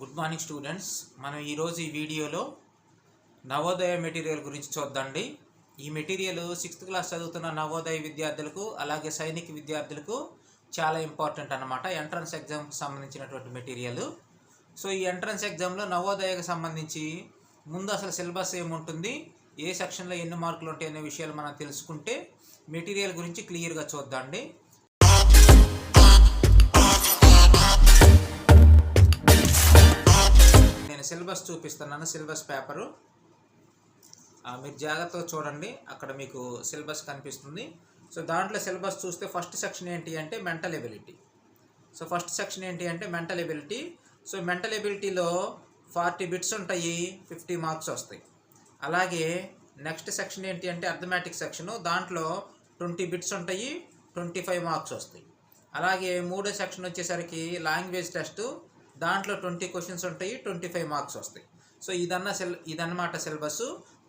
Good morning students. మనం ఈరోజు ఈ వీడియోలో నవోదయ మెటీరియల్ గురించి చూద్దండి. ఈ మెటీరియల్ సిక్స్త్ క్లాస్ చదువుతున్న నవోదయ విద్యార్థులకు అలాగే సైనిక విద్యార్థులకు చాలా ఇంపార్టెంట్ అన్నమాట. ఎంట్రన్స్ ఎగ్జామ్కి సంబంధించినటువంటి మెటీరియల్. సో ఈ ఎంట్రన్స్ ఎగ్జామ్లో నవోదయకు సంబంధించి ముందు అసలు సిలబస్ ఏముంటుంది ఏ సెక్షన్లో ఎన్ని మార్కులు ఉంటాయి అనే విషయాలు మనం తెలుసుకుంటే మెటీరియల్ గురించి క్లియర్గా చూద్దాండి. నేను సిలబస్ చూపిస్తున్నాను సిలబస్ పేపరు. మీరు జాగ్రత్తగా చూడండి అక్కడ మీకు సిలబస్ కనిపిస్తుంది. సో దాంట్లో సిలబస్ చూస్తే ఫస్ట్ సెక్షన్ ఏంటి అంటే mental ability. So first section ఏంటి అంటే మెంటల్ ఎబిలిటీ. సో మెంటల్ ఎబిలిటీలో ఫార్టీ బిట్స్ ఉంటాయి ఫిఫ్టీ మార్క్స్ వస్తాయి. అలాగే నెక్స్ట్ సెక్షన్ ఏంటి అంటే అర్థమెటిక్ సెక్షను. దాంట్లో ట్వంటీ బిట్స్ ఉంటాయి ట్వంటీ ఫైవ్ మార్క్స్ వస్తాయి. అలాగే మూడో సెక్షన్ వచ్చేసరికి లాంగ్వేజ్ టెస్ట్. దాంట్లో ట్వంటీ క్వశ్చన్స్ ఉంటాయి ట్వంటీ ఫైవ్ మార్క్స్ వస్తాయి. సో ఇదన్న సిల్ ఇదన్నమాట సిలబస్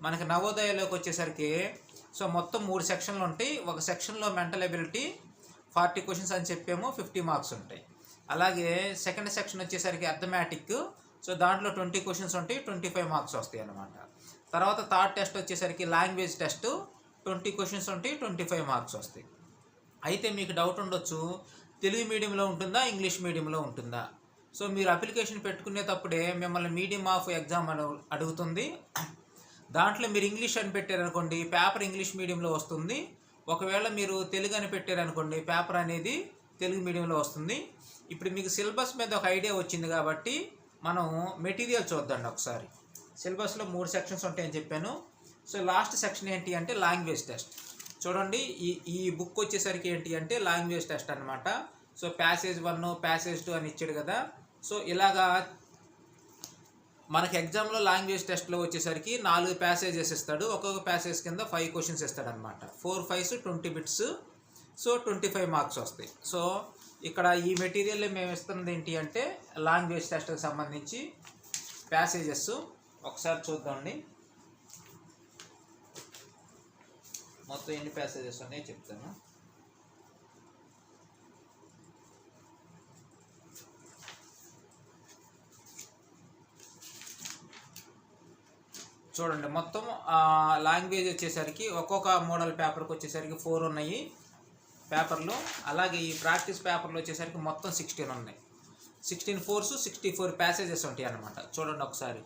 మనకి నవోదయలోకి వచ్చేసరికి సో మొత్తం మూడు సెక్షన్లు ఉంటాయి. ఒక సెక్షన్లో మెంటల్ ఎబిలిటీ ఫార్టీ క్వశ్చన్స్ అని చెప్పేమో ఫిఫ్టీ మార్క్స్ ఉంటాయి. అలాగే సెకండ్ సెక్షన్ వచ్చేసరికి అర్థమెటిక్ సో దాంట్లో ట్వంటీ క్వశ్చన్స్ ఉంటాయి ట్వంటీ ఫైవ్ మార్క్స్ వస్తాయి అనమాట తర్వాత థర్డ్ టెస్ట్ వచ్చేసరికి లాంగ్వేజ్ టెస్ట్ ట్వంటీ క్వశ్చన్స్ ఉంటాయి ట్వంటీ ఫైవ్ మార్క్స్ వస్తాయి. అయితే మీకు డౌట్ ఉండొచ్చు తెలుగు మీడియంలో ఉంటుందా ఇంగ్లీష్ మీడియంలో ఉంటుందా? సో మీరు అప్లికేషన్ పెట్టుకునేటప్పుడే మిమ్మల్ని మీడియం ఆఫ్ ఎగ్జామ్ అని అడుగుతుంది. దాంట్లో మీరు ఇంగ్లీష్ అని పెట్టారనుకోండి పేపర్ ఇంగ్లీష్ మీడియంలో వస్తుంది. ఒకవేళ మీరు తెలుగు అని పెట్టారనుకోండి పేపర్ అనేది తెలుగు మీడియంలో వస్తుంది. ఇప్పుడు మీకు సిలబస్ మీద ఒక ఐడియా వచ్చింది కాబట్టి మనం మెటీరియల్ చూద్దండి ఒకసారి. సిలబస్లో మూడు సెక్షన్స్ ఉంటాయని చెప్పాను. సో లాస్ట్ సెక్షన్ ఏంటి అంటే లాంగ్వేజ్ టెస్ట్. చూడండి ఈ ఈ బుక్ వచ్చేసరికి ఏంటి అంటే లాంగ్వేజ్ టెస్ట్ అనమాట so passage one passage two అని ఇచ్చాడు కదా. సో ఇలాగా మనకి ఎగ్జామ్లో లాంగ్వేజ్ టెస్ట్లో వచ్చేసరికి నాలుగు ప్యాసేజెస్ ఇస్తాడు. ఒక్కొక్క ప్యాసేజ్ కింద ఫైవ్ క్వశ్చన్స్ ఇస్తాడు అనమాట four fives twenty bits so twenty five marks వస్తాయి. సో ఇక్కడ ఈ మెటీరియల్ మేము ఇస్తున్నది ఏంటి అంటే లాంగ్వేజ్ టెస్ట్కి సంబంధించి ప్యాసేజెస్ ఒకసారి చూద్దామండి. మొత్తం ఎన్ని ప్యాసేజెస్ ఉన్నాయో చెప్తాను. చూడండి మొత్తం లాంగ్వేజ్ వచ్చేసరికి ఒక్కొక్క మోడల్ పేపర్కి వచ్చేసరికి ఫోర్ ఉన్నాయి పేపర్లు. అలాగే ఈ ప్రాక్టీస్ పేపర్లు వచ్చేసరికి మొత్తం సిక్స్టీన్ ఉన్నాయి. Sixteen fours sixty four passages ఉంటాయి అన్నమాట. చూడండి ఒకసారి.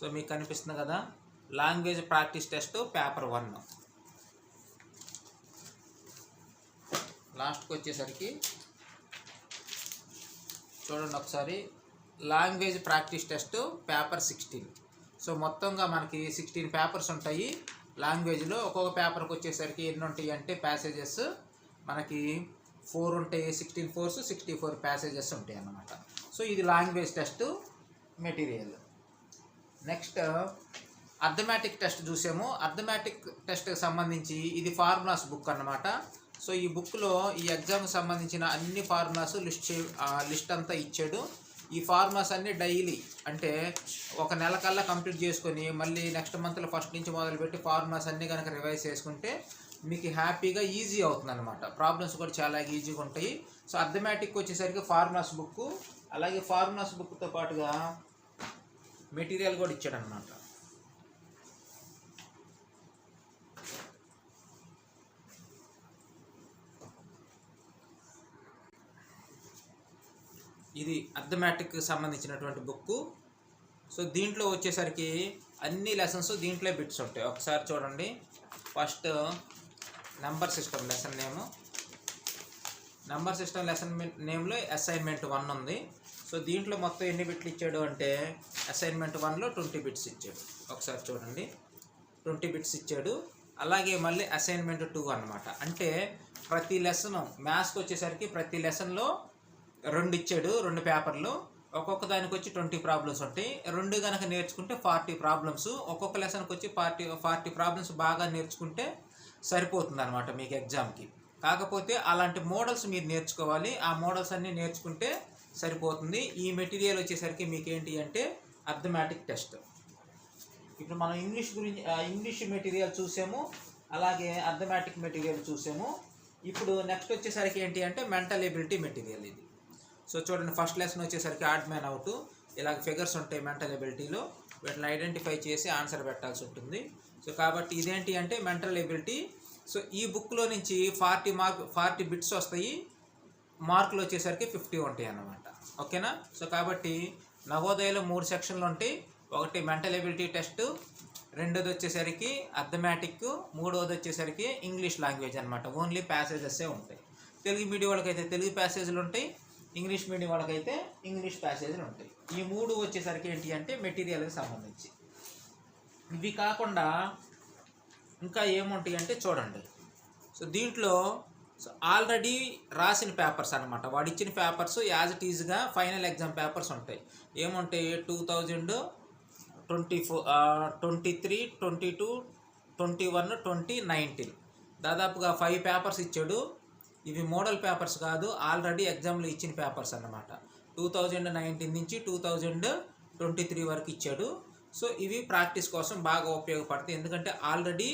సో మీకు కనిపిస్తుంది కదా language practice test paper one. లాస్ట్కి వచ్చేసరికి చూడండి ఒకసారి language practice test paper sixteen. So మొత్తంగా మనకి సిక్స్టీన్ పేపర్స్ ఉంటాయి. లాంగ్వేజ్లో ఒక్కొక్క పేపర్కి వచ్చేసరికి ఎన్ని ఉంటాయి అంటే ప్యాసేజెస్ మనకి ఫోర్ ఉంటాయి sixteen fours sixty four passages ఉంటాయి అన్నమాట. సో ఇది language test material next arithmetic test చూసాము. అర్థమెటిక్ టెస్ట్కి సంబంధించి ఇది ఫార్ములాస్ బుక్ అన్నమాట. సో ఈ బుక్లో ఈ ఎగ్జామ్కి సంబంధించిన అన్ని ఫార్ములాస్ లిస్ట్ లిస్ట్ అంతా ఇచ్చాడు. ఈ ఫార్మాస్ అన్ని డైలీ. అంటే ఒక నెల కల్లా కంప్లీట్ చేసుకొని మళ్ళీ నెక్స్ట్ మంత్లో ఫస్ట్ నుంచి మొదలుపెట్టి ఫార్మర్స్ అన్నీ కనుక రివైజ్ చేసుకుంటే మీకు హ్యాపీగా ఈజీ అవుతుంది అనమాట ప్రాబ్లమ్స్ కూడా చాలా ఈజీగా ఉంటాయి. సో అర్థమెటిక్ వచ్చేసరికి ఫార్ములాస్ బుక్ అలాగే ఫార్ములాస్ బుక్తో పాటుగా మెటీరియల్ కూడా ఇచ్చాడనమాట ఇది అర్థమెటిక్ సంబంధించినటువంటి బుక్ సో దీంట్లో వచ్చేసరికి అన్ని లెసన్స్ దీంట్లో బిట్స్ ఉంటాయి. ఒకసారి చూడండి. First number system lesson name. Number system lesson నేమ్లో assignment one ఉంది. సో దీంట్లో మొత్తం ఎన్ని బిట్లు ఇచ్చాడు అంటే అసైన్మెంట్ వన్లో ట్వంటీ బిట్స్ ఇచ్చాడు. ఒకసారి చూడండి. ట్వంటీ బిట్స్ ఇచ్చాడు. అలాగే మళ్ళీ అసైన్మెంట్ టూ అన్నమాట. అంటే ప్రతి లెసన్ మ్యాథ్స్కి వచ్చేసరికి ప్రతి లెసన్లో రెండు ఇచ్చాడు రెండు పేపర్లు. ఒక్కొక్క దానికి వచ్చి ట్వంటీ ప్రాబ్లమ్స్ ఉంటాయి. రెండు కనుక నేర్చుకుంటే ఫార్టీ ప్రాబ్లమ్స్. ఒక్కొక్క లెసన్కి వచ్చి ఫార్టీ ఫార్టీ ప్రాబ్లమ్స్ బాగా నేర్చుకుంటే సరిపోతుంది అనమాట మీకు ఎగ్జామ్కి. కాకపోతే అలాంటి మోడల్స్ మీరు నేర్చుకోవాలి. ఆ మోడల్స్ అన్నీ నేర్చుకుంటే సరిపోతుంది. ఈ మెటీరియల్ వచ్చేసరికి మీకు ఏంటి అంటే అర్థమాటిక్ టెస్ట్. ఇప్పుడు మనం ఇంగ్లీష్ గురించి ఇంగ్లీష్ మెటీరియల్ చూసాము. అలాగే అర్థమాటిక్ మెటీరియల్ చూసాము. ఇప్పుడు నెక్స్ట్ వచ్చేసరికి ఏంటి అంటే మెంటల్ ఎబిలిటీ మెటీరియల్ ఇది. సో చూడండి ఫస్ట్ లెసన్ వచ్చేసరికి ఆడ్ మ్యాన్ అవుట్ ఇలాగ ఫిగర్స్ ఉంటాయి మెంటల్ ఎబిలిటీలో వీటిని ఐడెంటిఫై చేసి ఆన్సర్ పెట్టాల్సి ఉంటుంది. సో కాబట్టి ఇదేంటి అంటే మెంటల్ ఎబిలిటీ సో ఈ బుక్లో నుంచి ఫార్టీ మార్క్ ఫార్టీ బిట్స్ వస్తాయి. మార్కులు వచ్చేసరికి ఫిఫ్టీ ఉంటాయి అన్నమాట. ఓకేనా? సో కాబట్టి నవోదయలో మూడు సెక్షన్లు ఉంటాయి. ఒకటి మెంటల్ ఎబిలిటీ టెస్ట్ రెండోది వచ్చేసరికి అథమెటిక్ మూడోది వచ్చేసరికి ఇంగ్లీష్ లాంగ్వేజ్ అనమాట ఓన్లీ ప్యాసేజెస్సే ఉంటాయి. తెలుగు మీడియం వాళ్ళకైతే తెలుగు ప్యాసేజ్లు ఉంటాయి. ఇంగ్లీష్ మీడియం వాళ్ళకైతే ఇంగ్లీష్ ప్యాసేజ్లు ఉంటాయి. ఈ మూడు వచ్చేసరికి ఏంటి అంటే మెటీరియల్కి సంబంధించి. ఇవి కాకుండా ఇంకా ఏముంటాయి అంటే చూడండి. సో దీంట్లో సో ఆల్రెడీ రాసిన పేపర్స్ అనమాట వాడు ఇచ్చిన పేపర్స్ యాజ్ ఇట్ ఈజ్గా ఫైనల్ ఎగ్జామ్ పేపర్స్ ఉంటాయి. ఏముంటాయి? Two thousand twenty four twenty three twenty two twenty one twenty nineteen. దాదాపుగా ఫైవ్ పేపర్స్ ఇచ్చాడు. ఇవి మోడల్ పేపర్స్ కాదు ఆల్రెడీ ఎగ్జామ్లో ఇచ్చిన పేపర్స్ అన్నమాట. టూ థౌజండ్ నైన్టీన్ నుంచి టూ థౌజండ్ ట్వంటీ త్రీ వరకు ఇచ్చాడు. సో ఇవి ప్రాక్టీస్ కోసం బాగా ఉపయోగపడతాయి. ఎందుకంటే ఆల్రెడీ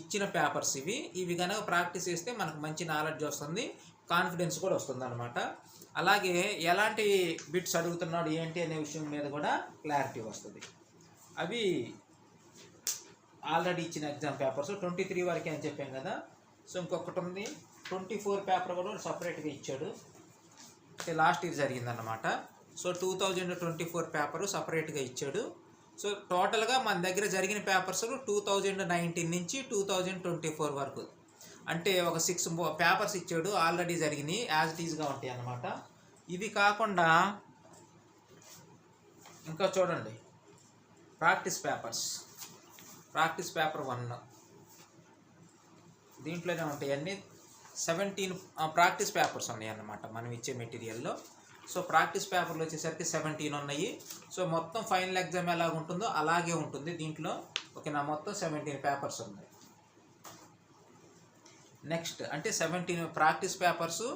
ఇచ్చిన పేపర్స్ ఇవి. ఇవి కనుక ప్రాక్టీస్ చేస్తే మనకు మంచి నాలెడ్జ్ వస్తుంది కాన్ఫిడెన్స్ కూడా వస్తుంది అనమాట అలాగే ఎలాంటి బిట్స్ అడుగుతున్నాడు ఏంటి అనే విషయం మీద కూడా క్లారిటీ వస్తుంది. అవి ఆల్రెడీ ఇచ్చిన ఎగ్జామ్ పేపర్స్ ట్వంటీ త్రీ వరకే అని చెప్పాం కదా. సో ఇంకొకటి ఉంది. ట్వంటీ ఫోర్ పేపర్ కూడా సపరేట్గా ఇచ్చాడు. అంటే లాస్ట్ ఇయర్ జరిగిందనమాట so two thousand twenty four paper సపరేట్గా ఇచ్చాడు. సో టోటల్గా మన దగ్గర జరిగిన పేపర్స్ టూ థౌజండ్ నైన్టీన్ నుంచి టూ థౌజండ్ ట్వంటీ ఫోర్ వరకు. అంటే ఒక సిక్స్ పేపర్స్ ఇచ్చాడు. ఆల్రెడీ జరిగినాయి యాజ్ ఇట్ ఈజ్గా ఉంటాయి అన్నమాట. ఇవి కాకుండా ఇంకా చూడండి. Practice papers. Practice paper one. దీంట్లోనే ఉంటాయి అన్నీ. సెవెంటీన్ ప్రాక్టీస్ పేపర్స్ ఉన్నాయి అన్నమాట మనం ఇచ్చే మెటీరియల్లో. సో ప్రాక్టీస్ పేపర్లు వచ్చేసరికి సెవెంటీన్ ఉన్నాయి. సో మొత్తం ఫైనల్ ఎగ్జామ్ ఎలా ఉంటుందో అలాగే ఉంటుంది. దీంట్లో ఓకే నా మొత్తం సెవెంటీన్ పేపర్స్ ఉన్నాయి. నెక్స్ట్ అంటే seventeen practice papers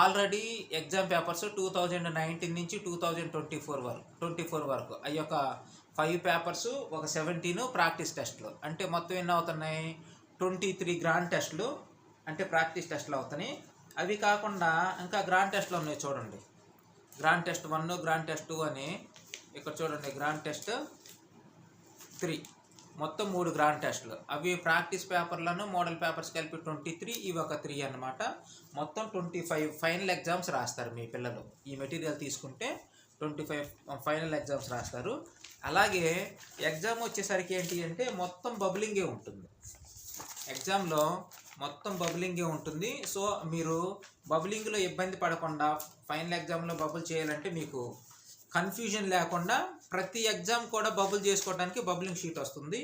already exam papers two thousand nineteen నుంచి టూ థౌజండ్ ట్వంటీ ఫోర్ వరకు ట్వంటీ ఫోర్ వరకు. అవి ఒక ఫైవ్ పేపర్స్ ఒక సెవెంటీన్ ప్రాక్టీస్ టెస్ట్లు. అంటే మొత్తం ఎన్ని అవుతున్నాయి? ట్వంటీ త్రీ గ్రాండ్ టెస్ట్లు. అంటే ప్రాక్టీస్ టెస్ట్లు అవుతున్నాయి. అవి కాకుండా ఇంకా గ్రాండ్ టెస్ట్లు ఉన్నాయి చూడండి. Grand test one grand test two అని ఇక్కడ చూడండి గ్రాండ్ టెస్ట్ త్రీ. మొత్తం మూడు గ్రాండ్ టెస్ట్లు. అవి ప్రాక్టీస్ పేపర్లను మోడల్ పేపర్స్ కలిపి ట్వంటీ త్రీ ఇవి ఒక త్రీ అన్నమాట. మొత్తం ట్వంటీ ఫైవ్ ఫైనల్ ఎగ్జామ్స్ రాస్తారు మీ పిల్లలు. ఈ మెటీరియల్ తీసుకుంటే ట్వంటీ ఫైవ్ ఫైనల్ ఎగ్జామ్స్ రాస్తారు. అలాగే ఎగ్జామ్ వచ్చేసరికి ఏంటి అంటే మొత్తం బబులింగే ఉంటుంది. ఎగ్జామ్లో మొత్తం బబులింగే ఉంటుంది. సో మీరు బబులింగ్లో ఇబ్బంది పడకుండా ఫైనల్ ఎగ్జామ్లో బబుల్ చేయాలంటే మీకు కన్ఫ్యూజన్ లేకుండా ప్రతి ఎగ్జామ్ కూడా బబుల్ చేసుకోవడానికి బబులింగ్ షీట్ వస్తుంది.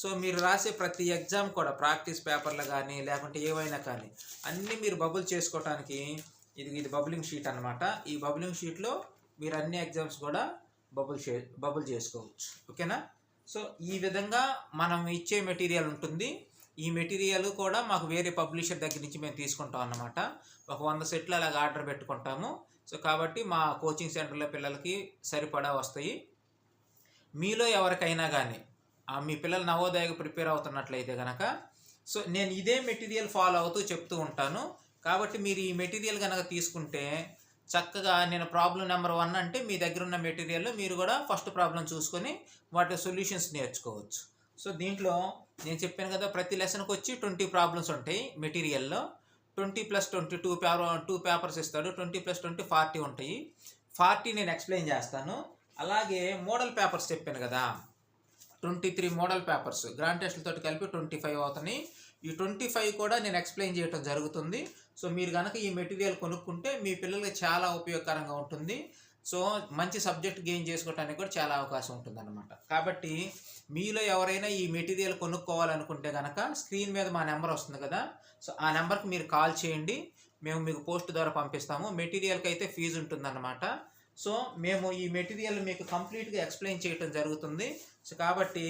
సో మీరు రాసే ప్రతి ఎగ్జామ్ కూడా ప్రాక్టీస్ పేపర్లు కానీ లేకుంటే ఏవైనా కానీ అన్నీ మీరు బబుల్ చేసుకోవడానికి ఇది ఇది బబులింగ్ షీట్ అన్నమాట. ఈ బబులింగ్ షీట్లో మీరు అన్ని ఎగ్జామ్స్ కూడా బబుల్ చే బబుల్ చేసుకోవచ్చు. ఓకేనా? సో ఈ విధంగా మనం ఇచ్చే మెటీరియల్ ఉంటుంది. ఈ మెటీరియల్ కూడా మాకు వేరే పబ్లిషర్ దగ్గర నుంచి మేము తీసుకుంటాం అన్నమాట. ఒక వంద సెట్లు అలాగ ఆర్డర్ పెట్టుకుంటాము. సో కాబట్టి మా కోచింగ్ సెంటర్లో పిల్లలకి సరిపడా వస్తాయి. మీలో ఎవరికైనా కానీ మీ పిల్లలు నవోదయకు ప్రిపేర్ అవుతున్నట్లయితే కనుక సో నేను ఇదే మెటీరియల్ ఫాలో అవుతూ చెప్తూ ఉంటాను. కాబట్టి మీరు ఈ మెటీరియల్ కనుక తీసుకుంటే చక్కగా నేను ప్రాబ్లం నెంబర్ వన్ అంటే మీ దగ్గర ఉన్న మెటీరియల్లో మీరు కూడా ఫస్ట్ ప్రాబ్లం చూసుకొని వాటి సొల్యూషన్స్ నేర్చుకోవచ్చు. సో దీంట్లో నేను చెప్పాను కదా ప్రతి లెసన్కి వచ్చి ట్వంటీ ప్రాబ్లమ్స్ ఉంటాయి మెటీరియల్లో. Twenty plus twenty two paper two papers ఇస్తాడు. ట్వంటీ ప్లస్ ట్వంటీ ఫార్టీ ఉంటాయి. ఫార్టీ నేను ఎక్స్ప్లెయిన్ చేస్తాను. అలాగే మోడల్ పేపర్స్ చెప్పాను కదా twenty three model papers. Grand టెస్ట్లతో కలిపి ట్వంటీ ఫైవ్ అవుతున్నాయి. ఈ ట్వంటీ ఫైవ్ కూడా నేను ఎక్స్ప్లెయిన్ చేయడం జరుగుతుంది. సో మీరు కనుక ఈ మెటీరియల్ కొనుక్కుంటే మీ పిల్లలకి చాలా ఉపయోగకరంగా ఉంటుంది. సో మంచి సబ్జెక్ట్ గెయిన్ చేసుకోవడానికి కూడా చాలా అవకాశం ఉంటుందన్నమాట. కాబట్టి మీలో ఎవరైనా ఈ మెటీరియల్ కొనుక్కోవాలనుకుంటే కనుక స్క్రీన్ మీద మా నెంబర్ వస్తుంది కదా సో ఆ నెంబర్కి మీరు కాల్ చేయండి. మేము మీకు పోస్ట్ ద్వారా పంపిస్తాము. మెటీరియల్కి అయితే ఫీజు ఉంటుందన్నమాట. సో మేము ఈ మెటీరియల్ మీకు కంప్లీట్గా ఎక్స్ప్లెయిన్ చేయటం జరుగుతుంది. సో కాబట్టి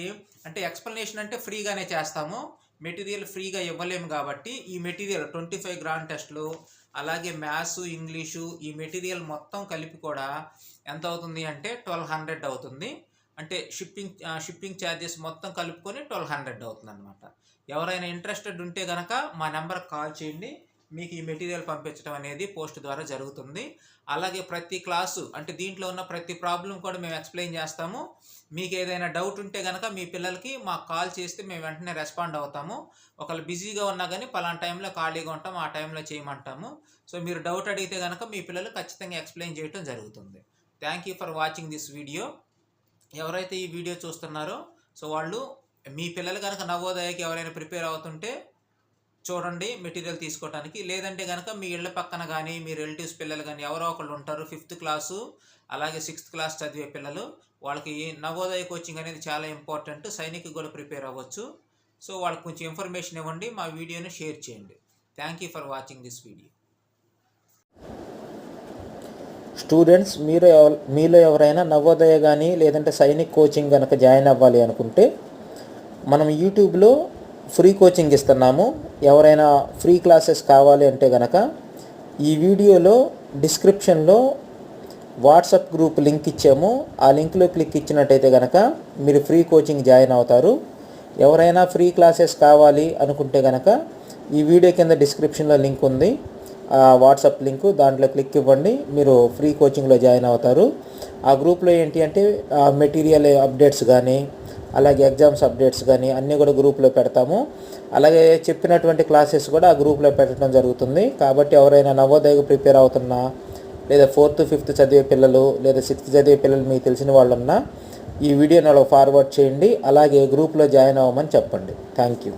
అంటే ఎక్స్ప్లెనేషన్ అంటే ఫ్రీగానే చేస్తాము. మెటీరియల్ ఫ్రీగా ఇవ్వలేము కాబట్టి ఈ మెటీరియల్ ట్వంటీ ఫైవ్ గ్రాండ్ టెస్ట్లు అలాగే మ్యాథ్స్ ఇంగ్లీషు ఈ మెటీరియల్ మొత్తం కలిపి కూడా ఎంత అవుతుంది అంటే ట్వెల్వ్ హండ్రెడ్ అవుతుంది. అంటే షిప్పింగ్ షిప్పింగ్ ఛార్జెస్ మొత్తం కలుపుకొని ట్వెల్వ్ హండ్రెడ్ అవుతుంది అనమాట ఎవరైనా ఇంట్రెస్టెడ్ ఉంటే కనుక మా నెంబర్కి కాల్ చేయండి. మీకు ఈ మెటీరియల్ పంపించడం అనేది పోస్ట్ ద్వారా జరుగుతుంది. అలాగే ప్రతి క్లాసు అంటే దీంట్లో ఉన్న ప్రతి ప్రాబ్లం కూడా మేము ఎక్స్ప్లెయిన్ చేస్తాము. మీకు ఏదైనా డౌట్ ఉంటే కనుక మీ పిల్లలకి మాకు కాల్ చేస్తే మేము వెంటనే రెస్పాండ్ అవుతాము. ఒకళ్ళు బిజీగా ఉన్నా కానీ పలానా టైంలో ఖాళీగా ఉంటాం ఆ టైంలో చేయమంటాము. సో మీరు డౌట్ అడిగితే కనుక మీ పిల్లలు ఖచ్చితంగా ఎక్స్ప్లెయిన్ చేయడం జరుగుతుంది. Thank you for watching this video. ఎవరైతే ఈ వీడియో చూస్తున్నారో సో వాళ్ళు మీ పిల్లలు కనుక నవోదయకి ఎవరైనా ప్రిపేర్ అవుతుంటే చూడండి మెటీరియల్ తీసుకోవడానికి లేదంటే కనుక మీ ఇళ్ళ పక్కన కానీ మీ రిలేటివ్స్ పిల్లలు కానీ ఎవరో ఒకళ్ళు ఉంటారు ఫిఫ్త్ క్లాసు అలాగే సిక్స్త్ క్లాస్ చదివే పిల్లలు. వాళ్ళకి నవోదయ కోచింగ్ అనేది చాలా ఇంపార్టెంట్. సైనిక్ కూడా ప్రిపేర్ అవ్వచ్చు. సో వాళ్ళకి కొంచెం ఇన్ఫర్మేషన్ ఇవ్వండి మా వీడియోని షేర్ చేయండి. Thank you for watching this video. Students మీరు మీలో ఎవరైనా నవోదయ కానీ లేదంటే సైనిక్ కోచింగ్ కనుక జాయిన్ అవ్వాలి అనుకుంటే మనం యూట్యూబ్లో ఫ్రీ కోచింగ్ ఇస్తున్నాము. ఎవరైనా ఫ్రీ క్లాసెస్ కావాలి అంటే కనుక ఈ వీడియోలో డిస్క్రిప్షన్లో వాట్సాప్ గ్రూప్ లింక్ ఇచ్చాము. ఆ లింక్లో క్లిక్ ఇచ్చినట్టయితే కనుక మీరు ఫ్రీ కోచింగ్ జాయిన్ అవుతారు. ఎవరైనా ఫ్రీ క్లాసెస్ కావాలి అనుకుంటే కనుక ఈ వీడియో కింద డిస్క్రిప్షన్లో లింక్ ఉంది. ఆ వాట్సాప్ లింక్ దాంట్లో క్లిక్ ఇవ్వండి. మీరు ఫ్రీ కోచింగ్లో జాయిన్ అవుతారు. ఆ గ్రూప్లో ఏంటి అంటే మెటీరియల్ అప్డేట్స్ కానీ అలాగే ఎగ్జామ్స్ అప్డేట్స్ కానీ అన్నీ కూడా గ్రూప్లో పెడతాము. అలాగే చెప్పినటువంటి క్లాసెస్ కూడా ఆ గ్రూప్లో పెట్టడం జరుగుతుంది. కాబట్టి ఎవరైనా నవోదయకు ప్రిపేర్ అవుతున్నా లేదా ఫోర్త్ ఫిఫ్త్ చదివే పిల్లలు లేదా సిక్స్త్ చదివే పిల్లలు మీకు తెలిసిన వాళ్ళు ఉన్నా ఈ వీడియోని వాళ్ళకి ఫార్వర్డ్ చేయండి. అలాగే గ్రూప్లో జాయిన్ అవ్వమని చెప్పండి. Thank you